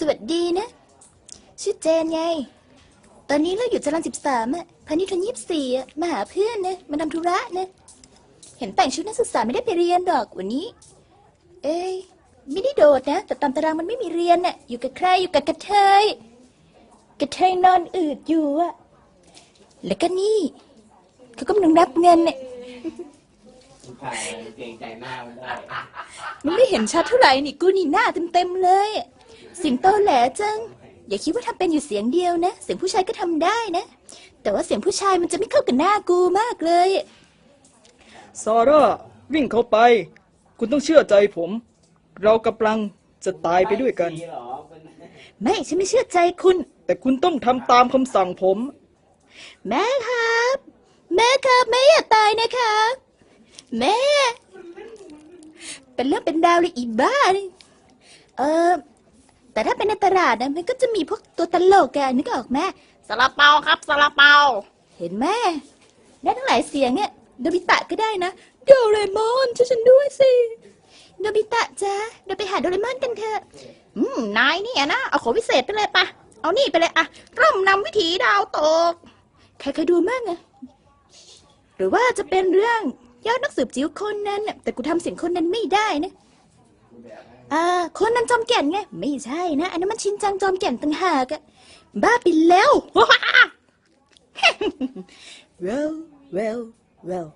สวัสดีนะ ชื่อเจนไง ตอนนี้เราอยู่จรัญสิบสามอะพานิชย์ยี่สิบสี่อะมาหาเพื่อนนะมาทำธุระนะ เห็นแต่งชุดนักศึกษาไม่ได้ไปเรียนดอกวันนี้ เอ้ยไม่ได้โดดนะ แต่ตามตารางมันไม่มีเรียนน่ะ อยู่กับใครอยู่กับกระเทย กระเทยนอนอืดอยู่อะแล้วก็นี่ เขากำลังนับเงินเนี่ยผู้ชายเกรงใจหน้ามันได้ มันไม่เห็นชัดเท่าไหร่นี่กูนี่หน้าเต็มๆเลยอะเสียงโตแหลจัง อย่าคิดว่าทำเป็นอยู่เสียงเดียวนะ เสียงผู้ชายก็ทำได้นะ แต่ว่าเสียงผู้ชายมันจะไม่เข้ากับหน้ากูมากเลย ซาร่าวิ่งเข้าไป คุณต้องเชื่อใจผม เรากำลังจะตายไปด้วยกันมีเหรอเป็นไม่ฉันไม่เชื่อใจคุณ แต่คุณต้องทำตามคำสั่งผม แม่ครับ แม่ครับแม่อย่าตายนะครับแม่ เป็นเรื่องเป็นดาวเลยอีบ้านี่เออ แต่ถ้าเป็นในตลาดนะมันก็จะมีพวกตัวตลกแกนึกออกไหมซาลาเปาครับซาลาเปา เห็นไหมได้ทั้งหลายเสียงเนี่ยโนบิตะก็ได้นะโดเรมอนช่วยฉันด้วยสิโนบิตะจ้าเราไปหาโดเรมอนกันเถอะอืมนายเนี่ยนะเอาของพิเศษไปเลยปะเอานี่ไปเลยอะร่มนำวิถีดาวตก ใครเคยดูมั่งอะหรือว่าจะเป็นเรื่องยอดนักสืบจิ๋วคนนั้นน่ะแต่กูทำเสียงคนนั้นไม่ได้นะ อ่าคนนั้นจอมแก่นไง ไม่ใช่นะ อันนั้นมันชินจังจอมแก่นต่างหากอะบ้าไปแล้ว well well well